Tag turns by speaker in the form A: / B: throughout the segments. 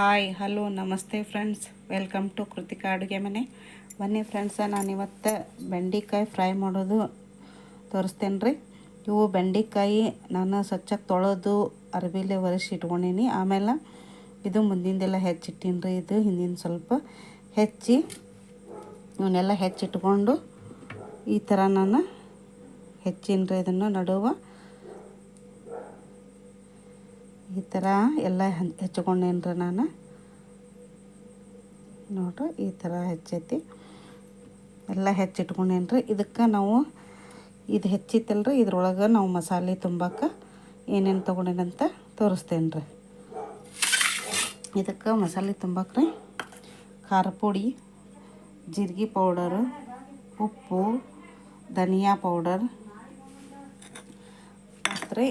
A: Hi, hello, ನಮಸ್ತೆ friends. Welcome to Kritika ಅಡುಗೆ ಮನೆ. ಬನ್ನಿ ಫ್ರೆಂಡ್ಸ, ನಾನು ಇವತ್ತು ಬೆಂಡೆಕಾಯಿ ಫ್ರೈ ಮಾಡೋದು ತೋರಿಸ್ತೇನೆ ರೀ ಇವು ಬೆಂಡೆಕಾಯಿ ನಾನು ಸ್ವಚ್ಛಕ್ಕೆ ತೊಳೆದು ಅರ್ಬಿಲೆ ಒರೆಸಿ ಇಟ್ಕೊಂಡೀನಿ. ಆಮೇಲೆ ಇದು ಮುಂದಿಂದೆಲ್ಲ ಹೆಚ್ಚಿಟ್ಟೀನಿ ರೀ ಇದು ಹಿಂದಿನ ಸ್ವಲ್ಪ. ಹೆಚ್ಚಿ ಇವನ್ನೆಲ್ಲ ಹೆಚ್ಚಿಟ್ಕೊಂಡು ಈ ಥರ ನಾನು ಹೆಚ್ಚಿನ ರೀ ಇದನ್ನು ನಡುವ. ಈ ಥರ ಎಲ್ಲ ಹೆಚ್ಕೊಂಡೇನಿ ರೀ ನಾನು? ನೋಡ್ರಿ, ಈ ಥರ ಹೆಚ್ಚೈತಿ ಎಲ್ಲ ಹೆಚ್ಚಿಟ್ಕೊಂಡೇನ್ರಿ. ಇದಕ್ಕೆ ನಾವು ಇದು ಹೆಚ್ಚಿತ್ತಲ್ಲ ರೀ ಇದ್ರೊಳಗೆ ನಾವು ಮಸಾಲೆ ತುಂಬಕ್ಕೆ ಏನೇನು ತೊಗೊಂಡೇನಂತ ತೋರಿಸ್ತೇನೆ ರೀ ಇದಕ್ಕೆ ಮಸಾಲೆ ತುಂಬಕ್ಕೆ ರೀ ಖಾರ ಪುಡಿ, ಜೀರಿಗೆ ಪೌಡರು, ಉಪ್ಪು, ಧನಿಯಾ ಪೌಡರ್ ಮತ್ತು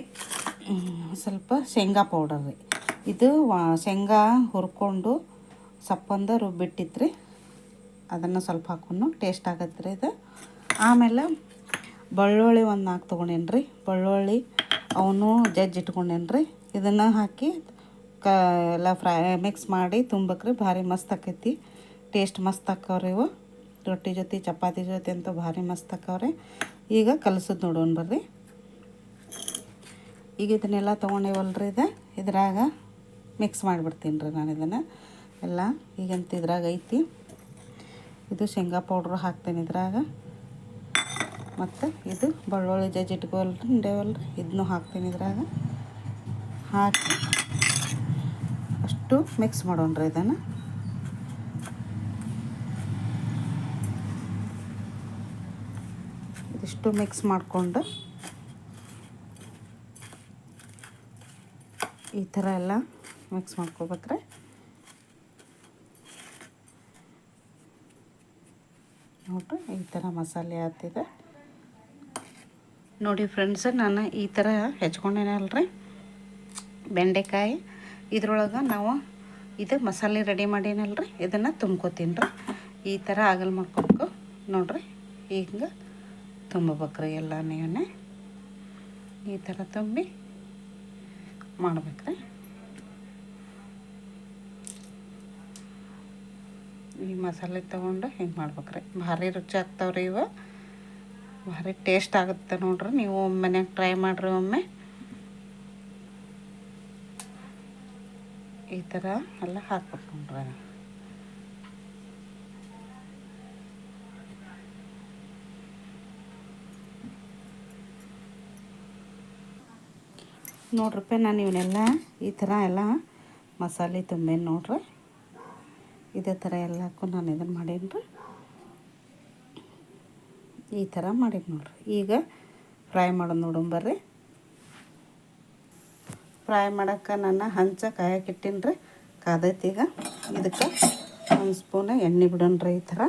A: ಸ್ವಲ್ಪ ಶೇಂಗಾ ಪೌಡರ್ ರೀ. ಇದು ಶೇಂಗಾ ಹುರ್ಕೊಂಡು ಸಪ್ಪಂದ ರುಬ್ಬಿಟ್ಟಿತ್ರಿ. ಅದನ್ನು ಸ್ವಲ್ಪ ಹಾಕೊಂಡು ಟೇಸ್ಟ್ ಆಗತ್ತೆ ರೀ ಇದು. ಆಮೇಲೆ ಬೆಳ್ಳುಳ್ಳಿ ಒಂದು ನಾಲ್ಕು ತೊಗೊಂಡೇನಿ ರೀ ಬೆಳ್ಳುಳ್ಳಿ ಅವನು ಜಜ್ಜಿ ಇಟ್ಕೊಂಡೇನಿ ರೀ ಇದನ್ನು ಹಾಕಿ ಕ, ಎಲ್ಲ ಫ್ರೈ ಮಿಕ್ಸ್ ಮಾಡಿ ತುಂಬಕ್ರಿ ಭಾರಿ ಮಸ್ತ್ ಆಕೈತಿ. ಟೇಸ್ಟ್ ಮಸ್ತ್ ಹಾಕವ್ರಿ ಇವು. ರೊಟ್ಟಿ ಜೊತೆ, ಚಪಾತಿ ಜೊತೆ ಅಂತೂ ಭಾರಿ ಮಸ್ತ್ ಹಾಕವ್ರಿ ಈಗ ಕಲಸೋದು ನೋಡೋಣ ಬರ್ರಿ. ಈಗ ಇದನ್ನೆಲ್ಲ ತೊಗೊಂಡೇವಲ್ರಿ ಇದು? ಇದ್ರಾಗ ಮಿಕ್ಸ್ ಮಾಡಿಬಿಡ್ತೀನಿ ರೀ ನಾನು ಇದನ್ನು. ಎಲ್ಲ ಈಗಂತ ಇದ್ರಾಗ ಐತಿ. ಇದು ಶೇಂಗಾ ಪೌಡ್ರು ಹಾಕ್ತೇನೆ ಇದ್ರಾಗ. ಮತ್ತು ಇದು ಬೆಳ್ಳುಳ್ಳಿ ಜಜ್ಜಿ ಇಟ್ಕೊಲ್ರಿ ಇಂಡೇವಲ್ರಿ ಇದನ್ನು ಹಾಕ್ತೀನಿ ಇದ್ರಾಗ. ಹಾಕಿ ಅಷ್ಟು ಮಿಕ್ಸ್ ಮಾಡೋಣ್ರಿ ಇದನ್ನು. ಇದಿಷ್ಟು ಮಿಕ್ಸ್ ಮಾಡಿಕೊಂಡು ಈ ಥರ ಎಲ್ಲ ಮಿಕ್ಸ್ ಮಾಡ್ಕೋಬೇಕ್ರೆ. ನೋಡ್ರಿ, ಈ ಥರ ಮಸಾಲೆ ಆತಿದೆ ನೋಡಿ ಫ್ರೆಂಡ್ಸ್ ನಾನು ಈ ಥರ ಹೆಚ್ಕೊಂಡೇನಲ್ರಿ ಬೆಂಡೆಕಾಯಿ, ಇದ್ರೊಳಗೆ ನಾವು ಇದು ಮಸಾಲೆ ರೆಡಿ ಮಾಡೇನಲ್ರಿ ಇದನ್ನು ತುಂಬ್ಕೋತೀನಿ ರೀ. ಈ ಥರ ಆಗಲ್ ಮಾಡ್ಕೊಬೇಕು. ನೋಡ್ರಿ ತುಂಬಬೇಕ್ರಿ ಎಲ್ಲ ನೀವನ್ನೇ ಈ ಥರ ತುಂಬಿ ಮಾಡ್ಬೇಕ್ರಿ. ಈ ಮಸಾಲೆ ತೊಗೊಂಡು ಹಿಂಗೆ ಮಾಡ್ಬೇಕ್ರಿ. ಭಾರಿ ರುಚಿ ಆಗ್ತಾವ್ರಿ ಇವು. ಭಾರಿ ಟೇಸ್ಟ್ ಆಗುತ್ತೆ ನೋಡ್ರಿ. ನೀವು ಮನ್ಯಾಗ ಟ್ರೈ ಮಾಡಿರಿ ಒಮ್ಮೆ. ಈ ಥರ ಎಲ್ಲ ಹಾಕ್ಬೇಕು ನೋಡ್ರಿ. ನೋಡ್ರಪ್ಪ, ನಾನು ಇವನ್ನೆಲ್ಲ ಈ ಥರ ಎಲ್ಲ ಮಸಾಲೆ ತುಂಬೇನು ನೋಡ್ರಿ? ಇದೇ ಥರ ಎಲ್ಲಕ್ಕೂ ನಾನು ಇದನ್ನು ಮಾಡೀನಿ ರೀ ಈ ಥರ ಮಾಡೀನಿ ನೋಡ್ರಿ. ಈಗ ಫ್ರೈ ಮಾಡೋದು ನೋಡೋಣ ಬರ್ರಿ. ಫ್ರೈ ಮಾಡೋಕ್ಕೆ ನಾನು ಹಂಚ ಕಾಯಕ್ಕೆ ಇಟ್ಟೀನಿ ರೀ ಕಾದೈತಿ ಈಗ. ಇದಕ್ಕೆ ಒಂದು ಸ್ಪೂನ ಎಣ್ಣೆ ಬಿಡೋಣ ರೀ ಈ ಥರ.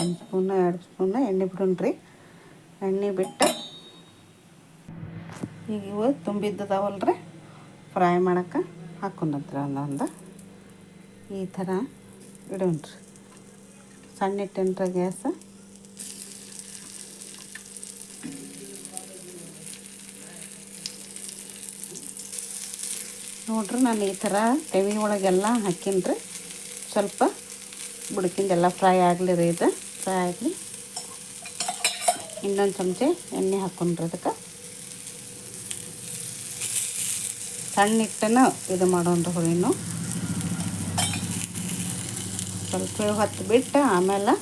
A: ಒಂದು ಸ್ಪೂನ, ಎರಡು ಸ್ಪೂನ ಎಣ್ಣೆ ಬಿಡೋಣ ರೀ ಎಣ್ಣೆ ಬಿಟ್ಟು ಈಗ ಇವು ತುಂಬಿದ್ದದಾವಲ್ರಿ? ಫ್ರೈ ಮಾಡೋಕ್ಕೆ ಹಾಕೊಂಡತ್ರ ಒಂದೊಂದು ಈ ಥರ ಇಡೋಣ್ರಿ. ಸಣ್ಣ ಇಟ್ಟೇನ್ರಿ ಗ್ಯಾಸ್. ನೋಡ್ರಿ ನಾನು ಈ ಥರ ತೆವಿ ಒಳಗೆಲ್ಲ ಹಾಕಿನ್ರಿ. ಸ್ವಲ್ಪ ಬುಡಕಿಂದೆಲ್ಲ ಫ್ರೈ ಆಗಲಿ ರೀ ಇದು. ಫ್ರೈ ಆಗಲಿ. ಇನ್ನೊಂದು ಚಮಚೆ ಎಣ್ಣೆ ಹಾಕೊಂಡ್ರಿ ಅದಕ್ಕೆ. ಸಣ್ಣ ಇದು ಮಾಡೋಣ ಹುಳಿನು ಸ್ವಲ್ಪ ಹೊತ್ತು ಬಿಟ್ಟು ಆಮೇಲೆ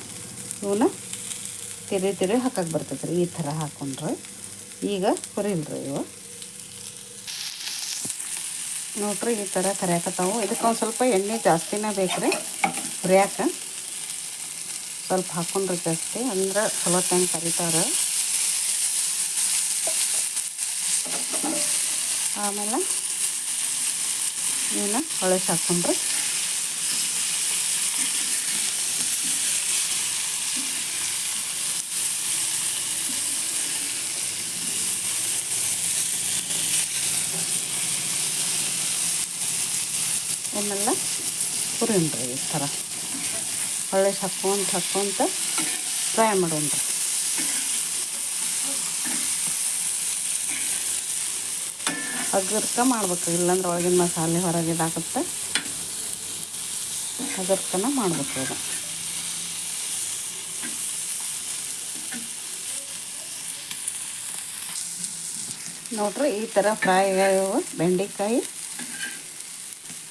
A: ಇವನ್ನ ತಿರಿ ತಿರಿ ಹಾಕಕ್ಕೆ ಬರ್ತೈತೆ ರೀ ಈ ಥರ ಹಾಕೊಂಡ್ರೆ. ಈಗ ಹುರಿಲ್ರಿ ಇವು. ನೋಡ್ರಿ, ಈ ಥರ ಕರಿಯಾಕತ್ತಾವು. ಇದಕ್ಕೆ ಒಂದು ಸ್ವಲ್ಪ ಎಣ್ಣೆ ಜಾಸ್ತಿನೇ ಬೇಕು ರೀ ಹುರಿಯಾಕ. ಸ್ವಲ್ಪ ಹಾಕೊಂಡ್ರೆ ಜಾಸ್ತಿ, ಅಂದ್ರೆ ಚಲೋ ತಂಗೆ ಕರಿತಾರೆ. ಆಮೇಲೆ ಇವನ್ನ ಹೊಳಸಿ ಹಾಕ್ಕೊಂಡ್ರಿ ಇವನ್ನೆಲ್ಲ ಹುರಿನ್ರಿ ಈ ಥರ. ಹೊಳ್ಳಿಸಿ ಹಾಕ್ಕೊಂತ ಹಾಕ್ಕೊಂತ ಫ್ರೈ ಮಾಡೋಣ್ರಿ ಹಗರ್ಕ ಮಾಡ್ಬೇಕು. ಇಲ್ಲಾಂದ್ರೆ ಒಳಗಿನ ಮಸಾಲೆ ಹೊರಗೆ ಇದಾಗುತ್ತೆ. ಹಗರ್ಕನ ಮಾಡ್ಬೇಕು ಅದು ನೋಡ್ರಿ ಈ ಥರ ಫ್ರೈ ಆಗ್ಯಾವ ಬೆಂಡೆಕಾಯಿ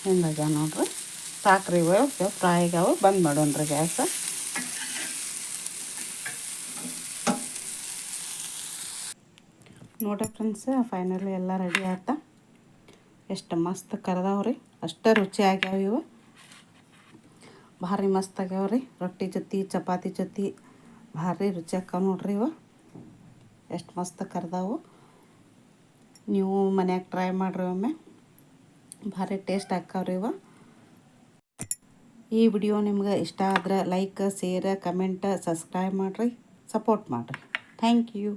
A: ಹಿಂದಾಗ ನೋಡ್ರಿ. ಸಾಕ್ರಿ ಇವು ಫ್ರೈ ಆಗ್ಯಾವ ಬಂದ್ ಮಾಡೋಣ್ರಿ ಗ್ಯಾಸ. ನೋಡ್ರಿ ಫ್ರೆಂಡ್ಸ್ ಫೈನಲಿ ಎಲ್ಲ ರೆಡಿ ಆಯ್ತ ಎಷ್ಟು ಮಸ್ತ್ ಕರೆದವ್ರಿ. ಅಷ್ಟೇ ರುಚಿ ಆಗ್ಯಾವ ಇವು. ಭಾರಿ ಮಸ್ತ್ ಆಗ್ಯಾವ ರೀ. ರೊಟ್ಟಿ ಜೊತೆ, ಚಪಾತಿ ಜೊತೆ, ಭಾರಿ ರುಚಿ ಆಕ್ಕಾವ ನೋಡ್ರಿ ಇವು. ಎಷ್ಟು ಮಸ್ತ್ ಕರೆದಾವು. ನೀವು ಮನ್ಯಾಗ ಟ್ರೈ ಮಾಡ್ರಿ ಒಮ್ಮೆ. ಭಾರಿ ಟೇಸ್ಟ್ ಹಾಕವ್ರಿ ಇವ. ಈ ವಿಡಿಯೋ ನಿಮ್ಗೆ ಇಷ್ಟ ಆದ್ರೆ ಲೈಕ್ ಶೇರ್ ಕಮೆಂಟ್ ಸಬ್ಸ್ಕ್ರೈಬ್ ಮಾಡಿರಿ. ಸಪೋರ್ಟ್ ಮಾಡಿರಿ. Thank you